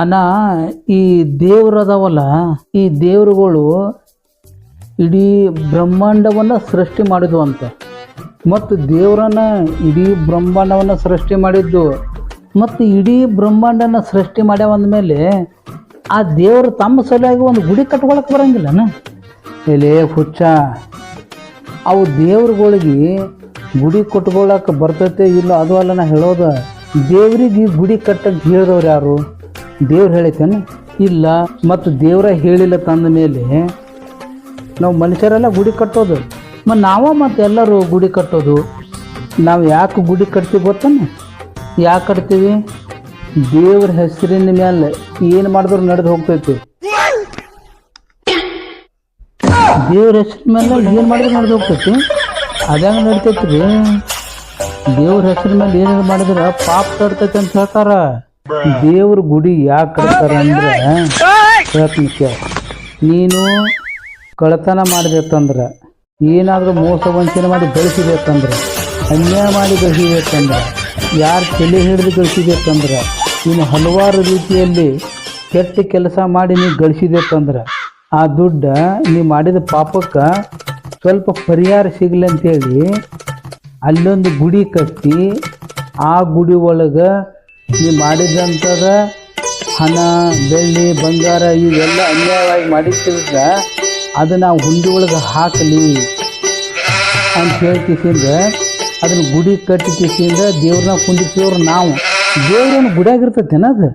ಅಣ್ಣ, ಈ ದೇವ್ರು ಅದಾವಲ್ಲ ಈ ದೇವ್ರುಗಳು ಇಡೀ ಬ್ರಹ್ಮಾಂಡವನ್ನು ಸೃಷ್ಟಿ ಮಾಡಿದ್ವು ಅಂತ ಮತ್ತು ದೇವರನ್ನ ಇಡೀ ಬ್ರಹ್ಮಾಂಡವನ್ನು ಸೃಷ್ಟಿ ಮಾಡಿದ್ದು, ಮತ್ತು ಇಡೀ ಬ್ರಹ್ಮಾಂಡನ ಸೃಷ್ಟಿ ಮಾಡ್ಯಾವ ಅಂದಮೇಲೆ ಆ ದೇವರು ತಮ್ಮ ಸಲುವಾಗಿ ಒಂದು ಗುಡಿ ಕಟ್ಕೊಳಕ್ಕೆ ಬರಂಗಿಲ್ಲನ? ಎಲೆ ಹುಚ್ಚ, ಅವು ದೇವ್ರುಗಳಿಗೆ ಗುಡಿ ಕಟ್ಕೊಳಕ್ಕೆ ಬರ್ತೈತೆ ಇಲ್ಲ ಅದು ಅಲ್ಲ ನಾ ಹೇಳೋದು. ದೇವ್ರಿಗೆ ಗುಡಿ ಕಟ್ಟಂತ ಹೇಳಿದವ್ರು ಯಾರು? ದೇವ್ರು ಹೇಳಿತೇನು ಇಲ್ಲ, ಮತ್ತು ದೇವ್ರ ಹೇಳಿಲ್ಲ ತಂದ ಮೇಲೆ ನಾವು ಮನುಷ್ಯರೆಲ್ಲ ಗುಡಿ ಕಟ್ಟೋದು. ಮತ್ತು ನಾವು ಮತ್ತು ಎಲ್ಲರೂ ಗುಡಿ ಕಟ್ಟೋದು. ನಾವು ಯಾಕೆ ಗುಡಿ ಕಟ್ತೀವಿ ಗೊತ್ತಾನೆ? ಯಾಕೆ ಕಟ್ತೀವಿ? ದೇವ್ರ ಹೆಸರಿನ ಮೇಲೆ ಏನು ಮಾಡಿದ್ರು ನಡೆದು ಹೋಗ್ತೈತಿ. ದೇವ್ರ ಹೆಸರಿನ ಮೇಲೆ ಏನು ಮಾಡಿದ್ರು ನಡೆದು ಹೋಗ್ತೈತಿ. ಅದಂಗೆ ನಡಿತೈತಿ ರೀ ದೇವ್ರ ಹೆಸರಿನ ಮೇಲೆ ಏನೇನು ಮಾಡಿದ್ರೆ ಪಾಪ ತಡ್ತೈತಿ ಅಂತ ಹೇಳ್ತಾರ. ದೇವ್ರ ಗುಡಿ ಯಾಕೆ ಕಟ್ತಾರ ಅಂದ್ರೆ ಕೇಳ. ನೀನು ಕಳತನ ಮಾಡಿದೆತ್ತಂದ್ರೆ ಏನಾದರೂ ಮೋಸ ವಂಚನೆ ಮಾಡಿ ಗಳಿಸಿದೆತ್ತಂದ್ರೆ ಅನ್ಯಾಯ ಮಾಡಿ ಗಳಿಸಬೇಕಂದ್ರೆ ಯಾರು ತಲೆ ಹಿಡಿದು ಗಳಿಸಬೇಕಂದ್ರೆ ನೀನು ಹಲವಾರು ರೀತಿಯಲ್ಲಿ ಕೆಟ್ಟ ಕೆಲಸ ಮಾಡಿ ನೀವು ಗಳಿಸಿದೆತ್ತಂದ್ರೆ ಆ ದುಡ್ಡ ನೀ ಮಾಡಿದ ಪಾಪಕ್ಕೆ ಸ್ವಲ್ಪ ಪರಿಹಾರ ಸಿಗ್ಲಿ ಅಂತೇಳಿ ಅಲ್ಲೊಂದು ಗುಡಿ ಕಟ್ಟಿ ಆ ಗುಡಿ ಒಳಗೆ ನೀ ಮಾಡಿದಂಥದ ಹಣ, ಬೆಳ್ಳಿ, ಬಂಗಾರ ಇವೆಲ್ಲ ಅನ್ಯಾಯವಾಗಿ ಮಾಡಿಟ್ಟಿದ್ರೆ ನಾವು ಹುಂಡಿ ಒಳಗೆ ಹಾಕಲಿ ಅಂತ ಹೇಳ್ತಿಸಿಂದ ಅದನ್ನ ಗುಡಿ ಕಟ್ಟಿ ಕಿಸಿಂದ ದೇವ್ರನ್ನ ಕುಂದಿಸಿದವ್ರು ನಾವು. ದೇವ್ರನ್ನ ಗುಡಿಯಾಗಿರ್ತೈತೇನ ಅದು?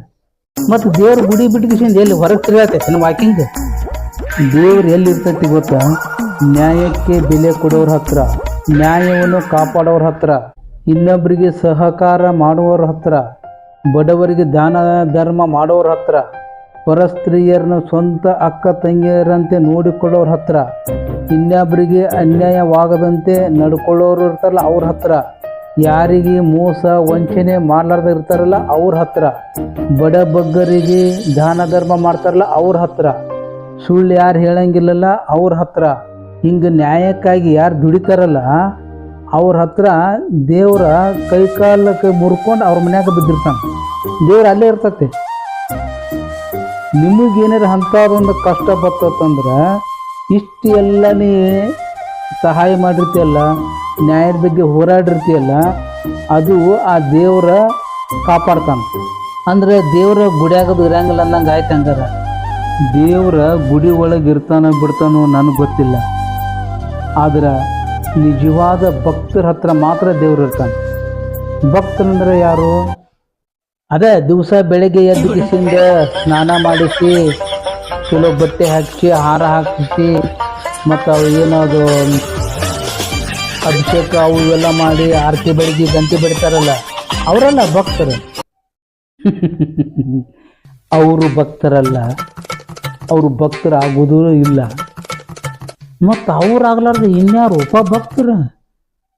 ಮತ್ತು ದೇವ್ರ ಗುಡಿ ಬಿಟ್ಟು ಕಿಸಿಂದ ಎಲ್ಲಿ ಹೊರಗೆ ತಿರುಗಾತೈತೇನ ವಾಕಿಂಗ್ ದೇವ್ರು ಎಲ್ಲಿರ್ತೈತಿ ಗೊತ್ತಾ? ನ್ಯಾಯಕ್ಕೆ ಬೆಲೆ ಕೊಡೋರ ಹತ್ರ, ನ್ಯಾಯವನ್ನು ಕಾಪಾಡೋರ ಹತ್ರ ಇನ್ನೊಬ್ಬರಿಗೆ ಸಹಕಾರ ಮಾಡುವವ್ರ ಹತ್ರ ಬಡವರಿಗೆ ದಾನ, ಧರ್ಮ ಮಾಡೋರ ಹತ್ರ, ಪರಸ್ತ್ರೀಯರನ್ನು ಸ್ವಂತ ಅಕ್ಕ ತಂಗಿಯರಂತೆ ನೋಡಿಕೊಳ್ಳೋರ ಹತ್ರ ಇನ್ನೊಬ್ಬರಿಗೆ ಅನ್ಯಾಯವಾಗದಂತೆ ನಡ್ಕೊಳ್ಳೋರು ಇರ್ತಾರಲ್ಲ ಅವ್ರ ಹತ್ರ. ಯಾರಿಗೆ ಮೋಸ, ವಂಚನೆ ಮಾಡಲಾರ್ದ ಇರ್ತಾರಲ್ಲ ಅವ್ರ ಹತ್ರ. ಬಡ ಬಗ್ಗರಿಗೆ ದಾನ, ಧರ್ಮ ಮಾಡ್ತಾರಲ್ಲ ಅವ್ರ ಹತ್ರ. ಸುಳ್ಳು ಯಾರು ಹೇಳಂಗಿಲ್ಲಲ್ಲ ಅವ್ರ ಹತ್ರ. ಹಿಂಗೆ ನ್ಯಾಯಕ್ಕಾಗಿ ಯಾರು ದುಡಿತಾರಲ್ಲ ಅವ್ರ ಹತ್ರ ದೇವ್ರ ಕೈ ಕಾಲಕ್ಕೆ ಮುರ್ಕೊಂಡು ಅವ್ರ ಮನ್ಯಾಗ ಬಿದ್ದಿರ್ತಾನೆ. ದೇವ್ರು ಅಲ್ಲೇ ಇರ್ತತೆ. ನಿಮಗೇನಾರ ಅಂಥದ್ದೊಂದು ಕಷ್ಟ ಬರ್ತಂದ್ರೆ ಇಷ್ಟು ಎಲ್ಲ ನೀ ಸಹಾಯ ಮಾಡಿರ್ತೀಯಲ್ಲ, ನ್ಯಾಯದ ಬಗ್ಗೆ ಹೋರಾಡಿರ್ತೀಯಲ್ಲ, ಅದು ಆ ದೇವ್ರ ಕಾಪಾಡ್ತಾನೆ. ಅಂದ್ರೆ ದೇವ್ರ ಗುಡಿಯಾಗ ಇರಂಗಿಲ್ಲ ಅನ್ನಂಗೆ ಆಯ್ತು ಹಂಗಾರ. ದೇವ್ರ ಗುಡಿ ಒಳಗೆ ಇರ್ತಾನೋ ಬಿಡ್ತಾನೋ ನನಗೆ ಗೊತ್ತಿಲ್ಲ. ಆದ್ರೆ ನಿಜವಾದ ಭಕ್ತರ ಹತ್ರ ಮಾತ್ರ ದೇವ್ರು ಇರ್ತಾನೆ. ಭಕ್ತನಂದ್ರೆ ಯಾರು? ಅದೇ ದಿವಸ ಬೆಳಗ್ಗೆ ಎದ್ದು ಕಿಸಿಂದ ಸ್ನಾನ ಮಾಡಿಸಿ, ಚಲೋ ಬಟ್ಟೆ ಹಾಕಿಸಿ ಹಾರ ಹಾಕಿಸಿ, ಮತ್ತು ಅವು ಏನದು ಅಭಿಷೇಕ ಅವು ಇವೆಲ್ಲ ಮಾಡಿ ಆರತಿ ಬೆಳಗ್ಗೆ ಗಂಟೆ ಬಿಡ್ತಾರಲ್ಲ, ಅವರಲ್ಲ ಭಕ್ತರು. ಅವರು ಭಕ್ತರಲ್ಲ, ಅವರು ಭಕ್ತರಾಗೋದೂ ಇಲ್ಲ. ಮತ್ತು ಅವ್ರು ಆಗ್ಲಾರ್ದ ಇನ್ಯಾರು ಒಬ್ಬ ಭಕ್ತರ?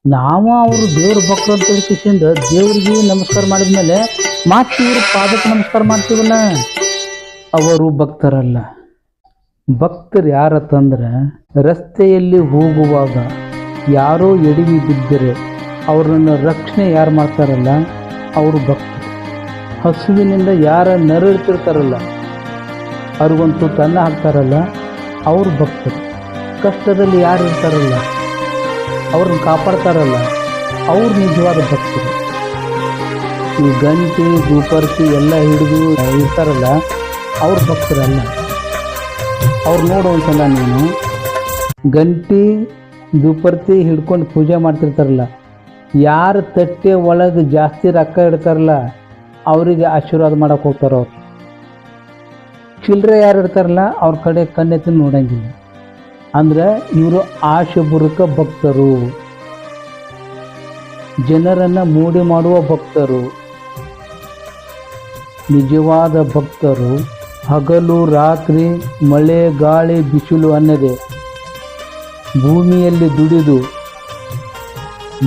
ನಾವು ಅವರು ದೇವ್ರ ಭಕ್ತರು ಅಂತ ಕಿಸಿಂದ ದೇವ್ರಿಗೆ ನಮಸ್ಕಾರ ಮಾಡಿದ್ಮೇಲೆ ಮತ್ತೆ ಇವ್ರ ಪಾದಕ್ಕೆ ನಮಸ್ಕಾರ ಮಾಡ್ತೀವಲ್ಲ? ಅವರು ಭಕ್ತರಲ್ಲ. ಭಕ್ತರು ಯಾರತ್ತಂದ್ರೆ ರಸ್ತೆಯಲ್ಲಿ ಹೋಗುವಾಗ ಯಾರೋ ಎಡವಿ ಬಿದ್ದರೆ ಅವ್ರನ್ನ ರಕ್ಷಣೆ ಯಾರು ಮಾಡ್ತಾರಲ್ಲ? ಅವರು ಭಕ್ತರು. ಹಸುವಿನಿಂದ ಯಾರ ನರಳ್ತಿರ್ತಾರಲ್ಲ? ಅವ್ರಿಗೊಂದು ತನ್ನ ಹಾಕ್ತಾರಲ್ಲ, ಅವ್ರು ಭಕ್ತರು. ಕಷ್ಟದಲ್ಲಿ ಯಾರು ಇರ್ತಾರಲ್ಲ, ಅವ್ರನ್ನ ಕಾಪಾಡ್ತಾರಲ್ಲ, ಅವ್ರು ನಿಜವಾದ ಭಕ್ತರು ಈ ಗಂಟೆ ಧೂಪರ್ತಿ ಎಲ್ಲ ಹಿಡಿದು ಇರ್ತಾರಲ್ಲ, ಅವ್ರ ಭಕ್ತರಲ್ಲ. ಅವ್ರು ನೋಡು ಒಂದ್ಸಲ ನೀನು. ಗಂಟಿ ದುಪರ್ತಿ ಹಿಡ್ಕೊಂಡು ಪೂಜೆ ಮಾಡ್ತಿರ್ತಾರಲ್ಲ, ಯಾರ ತಟ್ಟೆ ಒಳಗೆ ಜಾಸ್ತಿ ರೊಕ್ಕ ಇಡ್ತಾರಲ್ಲ, ಅವರಿಗೆ ಆಶೀರ್ವಾದ ಮಾಡೋಕೆ ಹೋಗ್ತಾರೆ ಅವ್ರು. ಚಿಲ್ಲರೆ ಯಾರು ಇರ್ತಾರಲ್ಲ, ಅವ್ರ ಕಡೆ ಕಣ್ಣೆತ್ತಿ ನೋಡಂಗಿಲ್ಲ. ಅಂದ್ರೆ ಇವರು ಆಶಪೂರ್ವಕ ಭಕ್ತರು. ಜನರನ್ನು ಮೂಡಿ ಮಾಡುವ ಭಕ್ತರು. ನಿಜವಾದ ಭಕ್ತರು. ಹಗಲು, ರಾತ್ರಿ, ಮಳೆ, ಗಾಳಿ, ಬಿಸಿಲು ಅನ್ನದೆ. ಭೂಮಿಯಲ್ಲಿ ದುಡಿದು,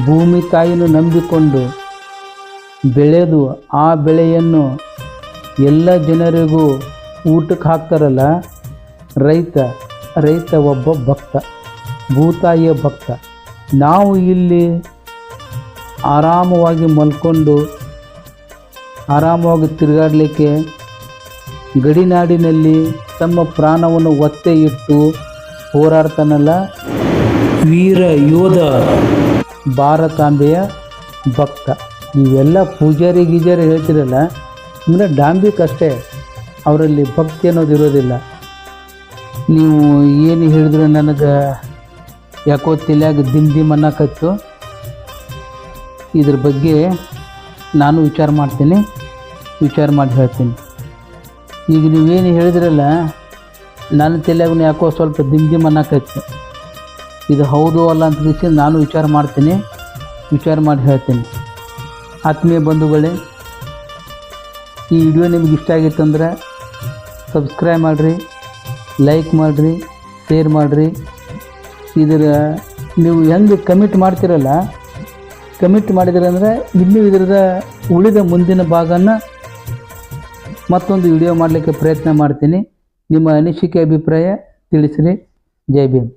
ಭೂಮಿ ತಾಯಿಯನ್ನು ನಂಬಿಕೊಂಡು ಬೆಳೆದು ಆ ಬೆಳೆಯನ್ನು ಎಲ್ಲ ಜನರಿಗೂ ಊಟಕ್ಕೆ ಹಾಕ್ತಾರಲ್ಲ ರೈತ. ರೈತ ಒಬ್ಬ ಭಕ್ತ, ಭೂತಾಯಿಯ ಭಕ್ತ. ನಾವು ಇಲ್ಲಿ ಆರಾಮವಾಗಿ ಮಲ್ಕೊಂಡು, ಆರಾಮವಾಗಿ ತಿರುಗಾಡಲಿಕ್ಕೆ ಗಡಿನಾಡಿನಲ್ಲಿ ತಮ್ಮ ಪ್ರಾಣವನ್ನು ಒತ್ತೆ ಇಟ್ಟು ಹೋರಾಡ್ತಾನಲ್ಲ? ವೀರ ಯೋಧ ಭಾರತಾಂಬೆಯ ಭಕ್ತ. ಇವೆಲ್ಲ ಪೂಜಾರಿ ಗೀಜಾರಿ ಹೇಳ್ತಿರಲ್ಲ ಅಂದರೆ ಡಾಂಬಿಕ್ ಅಷ್ಟೇ. ಅವರಲ್ಲಿ ಭಕ್ತಿ ಅನ್ನೋದು ಇರೋದಿಲ್ಲ. ನೀವು ಏನು ಹೇಳಿದ್ರೆ ನನಗೆ ಯಾಕೋ ತಲೆಯಾಗ ದಿಮ್ ದಿಮ್ ಅನ್ನಕತ್ತು. ಇದ್ರ ಬಗ್ಗೆ ನಾನು ವಿಚಾರ ಮಾಡ್ತೀನಿ, ವಿಚಾರ ಮಾಡಿ ಹೇಳ್ತೀನಿ. ಈಗ ನೀವೇನು ಹೇಳಿದ್ರಲ್ಲ, ನನ್ನ ತಲೆಯಾಗೂ ಯಾಕೋ ಸ್ವಲ್ಪ ದಿಮ್ ದಿಮ್ ಇದು ಹೌದು ಅಲ್ಲ ಅಂತ ತಿಳಿಸಿ ನಾನು ವಿಚಾರ ಮಾಡ್ತೀನಿ, ವಿಚಾರ ಮಾಡಿ ಹೇಳ್ತೀನಿ. ಆತ್ಮೀಯ ಬಂಧುಗಳೇ, ಈ ವಿಡಿಯೋ ನಿಮ್ಗೆ ಇಷ್ಟ ಆಗಿತ್ತಂದ್ರೆ ಸಬ್ಸ್ಕ್ರೈಬ್ ಮಾಡಿರಿ. ಲೈಕ್ ಮಾಡಿರಿ ಶೇರ್ ಮಾಡಿರಿ. ಇದರ ನೀವು ಹೆಂಗೆ ಕಮಿಟ್ ಮಾಡ್ತಿರಲ್ಲ ಕಮಿಟ್ ಮಾಡಿದ್ರಂದ್ರೆ ಇನ್ನೂ ಇದರದ ಉಳಿದ ಮುಂದಿನ ಭಾಗನ ಮತ್ತೊಂದು ವಿಡಿಯೋ ಮಾಡಲಿಕ್ಕೆ ಪ್ರಯತ್ನ ಮಾಡ್ತೀನಿ. ನಿಮ್ಮ ಅನಿಸಿಕೆ, ಅಭಿಪ್ರಾಯ ತಿಳಿಸಿರಿ. ಜೈ ಭೀಮ್.